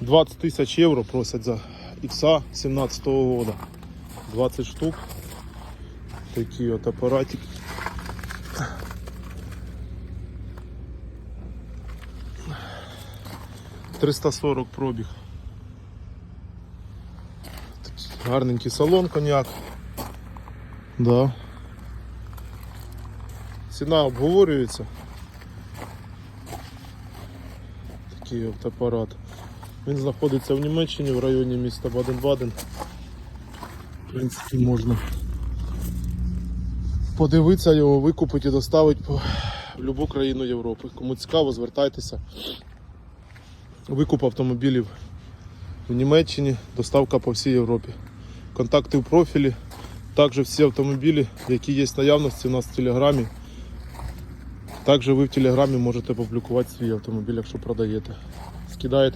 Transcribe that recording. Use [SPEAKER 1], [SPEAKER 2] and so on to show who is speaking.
[SPEAKER 1] 20 тисяч євро просять за ікса 17-го года. 20 штук. Такий от апаратик. Триста сорок пробіг. Гарненький салон коньяк. Да. Ціна обговорюється. Такий от апарат. Він знаходиться в Німеччині в районі міста Баден-Баден. В принципі, можна подивитися його, викупити і доставити в будь-яку країну Європи. Кому цікаво, звертайтеся. Викуп автомобілів в Німеччині, доставка по всій Європі. Контакти в профілі. Також всі автомобілі, які є в наявності у нас в Телеграмі. Також ви в Телеграмі можете публікувати свій автомобіль, якщо продаєте. Скидаєте